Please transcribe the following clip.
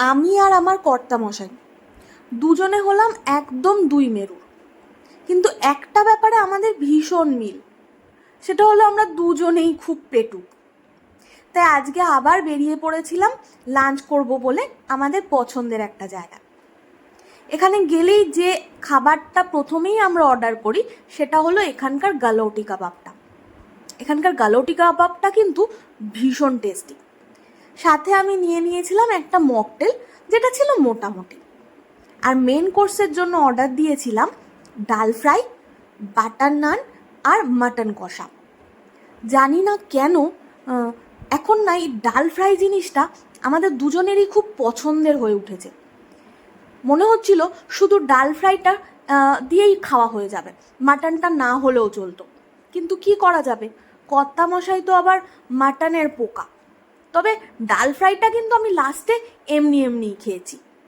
আমি আর আমার কর্তামশাই। দুজনে হলাম একদম দুই মেরুর। কিন্তু একটা ব্যাপারে আমাদের ভীষণ মিল। সেটা হলো আমরা দুজনেই খুব পেটুক তাই আজকে আবার বেরিয়ে পড়েছিলাম লাঞ্চ করব বলে আমাদের পছন্দের একটা জায়গা। এখানে গেলেই যে খাবারটা প্রথমেই আমরা অর্ডার করি, সেটা হলো এখানকার গালৌটি কাবাবটা। এখানকার গালৌটি কাবাবটা কিন্তু ভীষণ টেস্টি। সাথে আমি নিয়ে নিয়েছিলাম একটা মকটেল, যেটা ছিল মোটামুটি। আর মেন কোর্সের জন্য অর্ডার দিয়েছিলাম ডাল ফ্রাই, বাটার নান আর মাটন কষা। জানি না কেন এখন না এই ডাল ফ্রাই জিনিসটা আমাদের দুজনেরই খুব পছন্দের হয়ে উঠেছে। মনে হচ্ছিল শুধু ডাল ফ্রাইটা দিয়েই খাওয়া হয়ে যাবে মাটনটা না হলেও চলতো। কিন্তু কি করা যাবে? কর্তা মশাই তো আবার মাটনের পোকা। তবে ডাল ফ্রাইটা কিন্তু আমি লাস্টে এমনি এমনিই খেয়েছি।